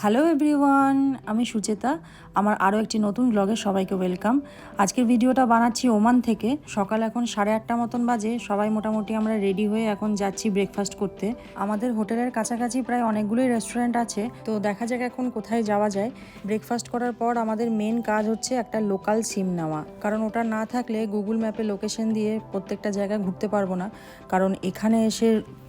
Hello everyone আমি সুচেতা। আমার আরও একটি নতুন ব্লগে সবাইকে ওয়েলকাম আজকের ভিডিওটা বানাচ্ছি ওমান থেকে। সকাল এখন সাড়ে আটটা মতন বাজে। সবাই মোটামুটি আমরা রেডি হয়ে এখন যাচ্ছি ব্রেকফাস্ট করতে। আমাদের হোটেলের কাছাকাছি প্রায় অনেকগুলোই রেস্টুরেন্ট আছে। তো দেখা যাক এখন কোথায় যাওয়া যায়। ব্রেকফাস্ট করার পর আমাদের মেন কাজ হচ্ছে একটা লোকাল সিম নেওয়া। কারণ ওটা না থাকলে গুগল ম্যাপে লোকেশন দিয়ে প্রত্যেকটা জায়গায় ঘুরতে পারব না। কারণ এখানে এসে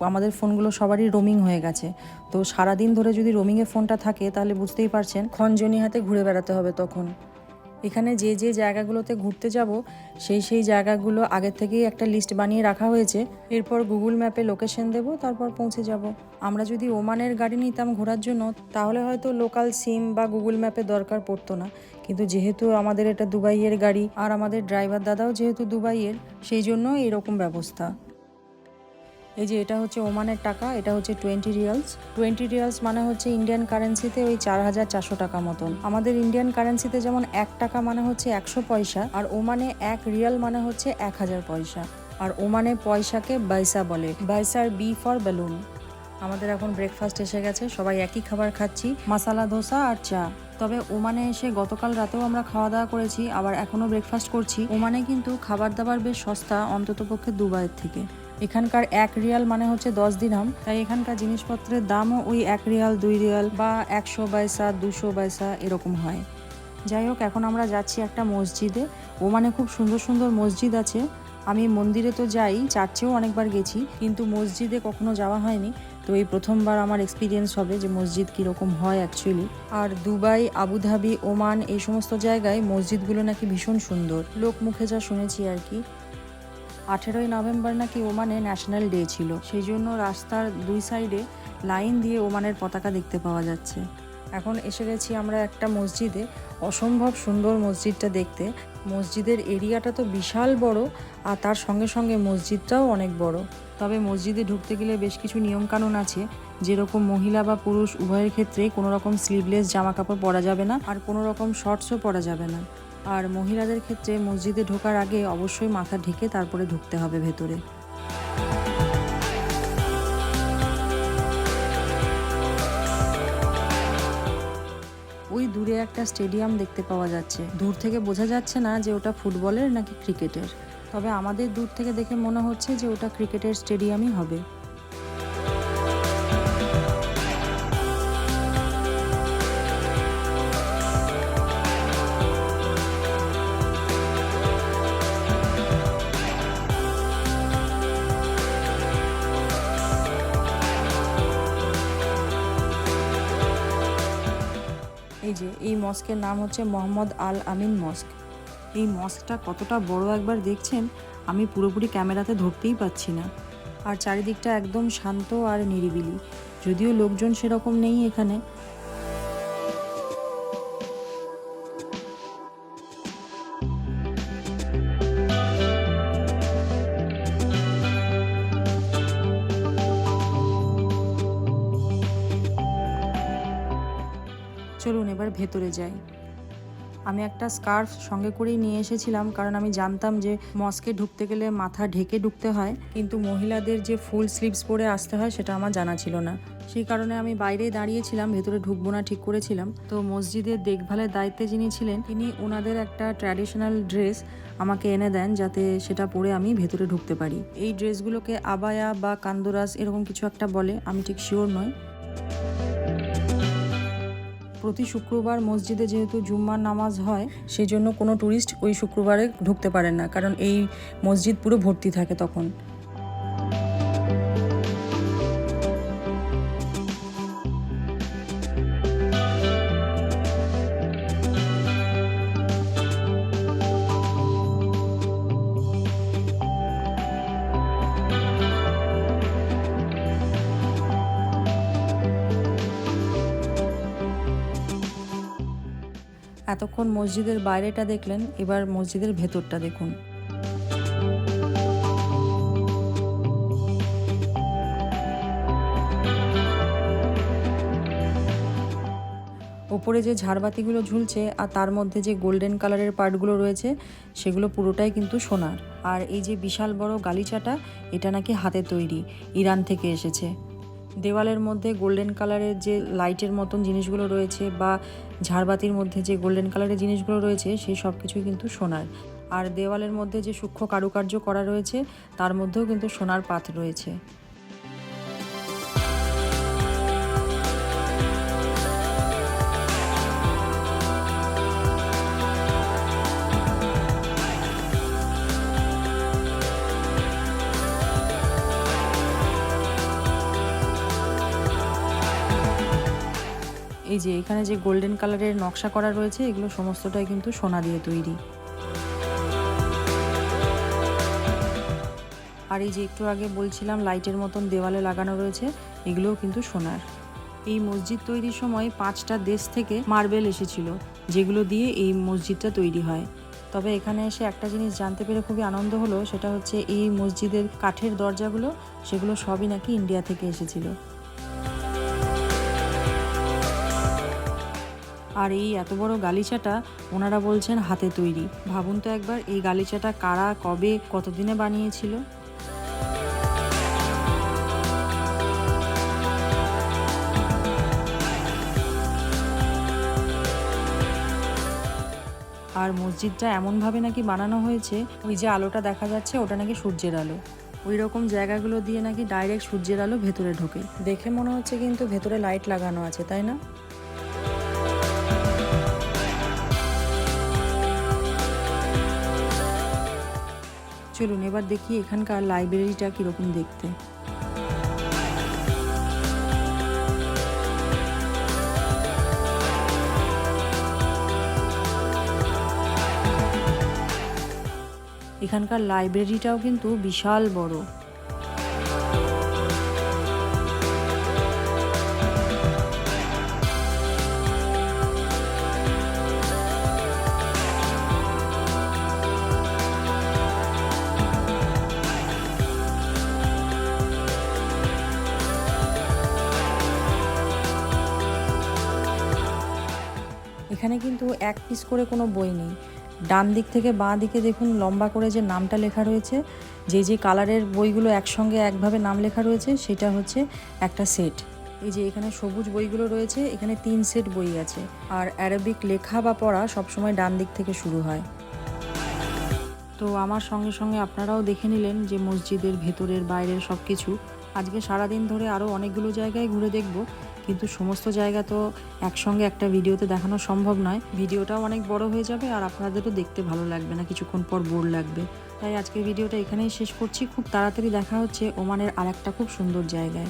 আমাদের ফোনগুলো সবারই রোমিং হয়ে গেছে। তো সারাদিন ধরে যদি রোমিংয়ে ফোনটা থাকে তাহলে বুঝতেই পারছেন খনজনি হাতে ঘুরে বেড়াতে হবে তখন। এখানে যে যে জায়গাগুলোতে ঘুরতে যাব, সেই সেই জায়গাগুলো আগের থেকেই একটা লিস্ট বানিয়ে রাখা হয়েছে। এরপর গুগল ম্যাপে লোকেশন দেব, তারপর পৌঁছে যাব। আমরা যদি ওমানের গাড়ি নিতাম ঘোরার জন্য, তাহলে হয়তো লোকাল সিম বা গুগল ম্যাপে দরকার পড়তো না। কিন্তু যেহেতু আমাদের এটা দুবাইয়ের গাড়ি, আর আমাদের ড্রাইভার দাদাও যেহেতু দুবাইয়ের, সেই জন্য এরকম ব্যবস্থা। এই যে এটা হচ্ছে ওমানের টাকা, এটা হচ্ছে টোয়েন্টি রিয়ালস। টোয়েন্টি রিয়ালস মানে হচ্ছে ইন্ডিয়ান কারেন্সিতে ওই চার হাজার চারশো টাকা মতন। আমাদের ইন্ডিয়ান কারেন্সিতে যেমন এক টাকা মানে হচ্ছে একশো পয়সা, আর ওমানে এক রিয়াল মানে হচ্ছে এক হাজার পয়সা। আর ওমানে পয়সাকে বাইসা বলে, বাইসার বি ফর বেলুন। আমাদের এখন ব্রেকফাস্ট এসে গেছে, সবাই একই খাবার খাচ্ছি, মশালা, ধোসা আর চা। তবে ওমানে এসে গতকাল রাতেও আমরা খাওয়া দাওয়া করেছি, আবার এখনও ব্রেকফাস্ট করছি। ওমানে কিন্তু খাবার দাবার বেশ সস্তা, অন্ততপক্ষে দুবাইয়ের থেকে। এখানকার এক রিয়াল মানে হচ্ছে দশ দিনহাম তাই এখানকার জিনিসপত্রের দামও ওই এক রিয়াল, দুই রিয়াল বা একশো বাইসা দুশো বাইসা এরকম হয়। যাই হোক, এখন আমরা যাচ্ছি একটা মসজিদে। ও মানে খুব সুন্দর সুন্দর মসজিদ আছে। আমি মন্দিরে তো যাই, চার্চেও অনেকবার গেছি, কিন্তু মসজিদে কখনো যাওয়া হয়নি। তো এই প্রথমবার আমার এক্সপিরিয়েন্স হবে যে মসজিদ কীরকম হয় অ্যাকচুয়ালি আর দুবাই, আবুধাবি, ওমান এই সমস্ত জায়গায় মসজিদগুলো নাকি ভীষণ সুন্দর। লোক মুখে যা শুনেছি আর কি। আঠেরোই নভেম্বর নাকি ওমানে ন্যাশনাল ডে ছিল। সেই জন্য রাস্তার দুই সাইডে লাইন দিয়ে ওমানের পতাকা দেখতে পাওয়া যাচ্ছে। এখন এসে গেছি আমরা একটা মসজিদে। অসম্ভব সুন্দর মসজিদটা দেখতে। মসজিদের এরিয়াটা তো বিশাল বড় আর তার সঙ্গে সঙ্গে মসজিদটাও অনেক বড়। তবে মসজিদে ঢুকতে গেলে বেশ কিছু নিয়মকানুন আছে। যেরকম মহিলা বা পুরুষ উভয়ের ক্ষেত্রে কোনো রকম স্লিভলেস জামা কাপড় পরা যাবে না আর কোনো রকম শর্টসও পরা যাবে না। আর মহিলাদের ক্ষেত্রে মসজিদে ঢোকার আগে অবশ্যই মাথা ঢেকে তারপরে ঢুকতে হবে ভেতরে। ওই দূরে একটা স্টেডিয়াম দেখতে পাওয়া যাচ্ছে। দূর থেকে বোঝা যাচ্ছে না যে ওটা ফুটবলের নাকি ক্রিকেটের। তবে আমাদের দূর থেকে দেখে মনে হচ্ছে যে ওটা ক্রিকেটের স্টেডিয়ামই হবে। এই যে, এই মস্কের নাম হচ্ছে মোহাম্মদ আল আমিন মস্ক। এই মস্কটা কতটা বড় একবার দেখছেন, আমি পুরোপুরি ক্যামেরাতে ধরতেই পাচ্ছি না। আর চারিদিকটা একদম শান্ত আর নিরিবিলি। যদিও লোকজন সেরকম নেই এখানে এবার ভেতরে যাই। আমি একটা স্কার্ফ সঙ্গে করেই নিয়ে এসেছিলাম, কারণ আমি জানতাম যে মস্কে ঢুকতে গেলে মাথা ঢেকে ঢুকতে হয়, কিন্তু মহিলাদের যে ফুল স্লিভস পরে আসতে হয় সেটা আমার জানা ছিল না। সেই কারণে আমি বাইরেই দাঁড়িয়েছিলাম, ভেতরে ঢুকবো না ঠিক করেছিলাম। তো মসজিদের দেখভালের দায়িত্বে যিনি ছিলেন, তিনি ওনাদের একটা ট্র্যাডিশনাল ড্রেস আমাকে এনে দেন যাতে সেটা পরে আমি ভেতরে ঢুকতে পারি। এই ড্রেসগুলোকে আবায়া বা কান্দোরাস এরকম কিছু একটা বলে, আমি ঠিক শিওর নয় প্রতি শুক্রবার মসজিদে যেহেতু জুম্মার নামাজ হয় সেই জন্য কোনো টুরিস্ট ওই শুক্রবারে ঢুকতে পারেন না। কারণ এই মসজিদ পুরো ভর্তি থাকে তখন। এতক্ষণ মসজিদের বাইরেটা দেখলেন, এবার মসজিদের ভেতরটা দেখুন। ওপরে যে ঝাড়বাতিগুলো ঝুলছে আর তার মধ্যে যে গোল্ডেন কালারের পার্টগুলো রয়েছে, সেগুলো পুরোটাই কিন্তু সোনার। আর এই যে বিশাল বড় গালিচাটা, এটা নাকি হাতে তৈরি, ইরান থেকে এসেছে। দেওয়ালের মধ্যে গোল্ডেন কালারের যে লাইটের মতন জিনিসগুলো রয়েছে বা ঝাড়বাতির মধ্যে যে গোল্ডেন কালারের জিনিসগুলো রয়েছে সেই সব কিছুই কিন্তু সোনার। আর দেওয়ালের মধ্যে যে সূক্ষ্ম কারুকার্য করা রয়েছে, তার মধ্যেও কিন্তু সোনার পাত রয়েছে। এই যে এখানে যে গোল্ডেন কালারের নকশা করা রয়েছে, এগুলো সমস্তটাই কিন্তু সোনা দিয়ে তৈরি। আর এই যে একটু আগে বলছিলাম, লাইটের মতন দেওয়ালে লাগানো রয়েছে, এগুলোও কিন্তু সোনার। এই মসজিদ তৈরির সময় পাঁচটা দেশ থেকে মার্বেল এসেছিল, যেগুলো দিয়ে এই মসজিদটা তৈরি হয়। তবে এখানে এসে একটা জিনিস জানতে পেরে খুবই আনন্দ হলো, সেটা হচ্ছে এই মসজিদের কাঠের দরজাগুলো, সেগুলো সবই নাকি ইন্ডিয়া থেকে এসেছিল। আর এই এত বড় গালিচাটা ওনারা বলছেন হাতে তৈরি। ভাবুন তো একবার এই গালিচাটা কারা, কবে, কতদিনে বানিয়েছিল? আর মসজিদটা এমনভাবে নাকি বানানো হয়েছে, ওই যে আলোটা দেখা যাচ্ছে, ওটা নাকি সূর্যের আলো। ওই রকম জায়গাগুলো দিয়ে নাকি ডাইরেক্ট সূর্যের আলো ভেতরে ঢোকে। দেখে মনে হচ্ছে কিন্তু ভেতরে লাইট লাগানো আছে, তাই না? চলুন এবার দেখি এখানকার লাইব্রেরিটা কীরকম দেখতে। এখানকার লাইব্রেরিটাও কিন্তু বিশাল বড়। এখানে কিন্তু এক পিস করে কোনো বই নেই। ডান দিক থেকে বাঁ দিকে দেখুন লম্বা করে যে নামটা লেখা রয়েছে, যে যে কালারের বইগুলো একসঙ্গে একভাবে নাম লেখা রয়েছে, সেটা হচ্ছে একটা সেট এই যে এখানে সবুজ বইগুলো রয়েছে, এখানে তিন সেট বই আছে। আর অ্যারাবিক লেখা বা পড়া সবসময় ডান দিক থেকে শুরু হয়। তো আমার সঙ্গে সঙ্গে আপনারাও দেখে নিলেন যে মসজিদের ভেতরের বাইরের সব কিছু আজকে সারাদিন ধরে আরও অনেকগুলো জায়গায় ঘুরে দেখব। কিন্তু সমস্ত জায়গা তো একসঙ্গে একটা ভিডিওতে দেখানো সম্ভব নয়। ভিডিওটাও অনেক বড় হয়ে যাবে আর আপনাদেরও দেখতে ভালো লাগবে না, কিছুক্ষণ পর বোর লাগবে। তাই আজকের ভিডিওটা এখানেই শেষ করছি। খুব তাড়াতাড়ি দেখা হচ্ছে ওমানের আর একটা খুব সুন্দর জায়গায়।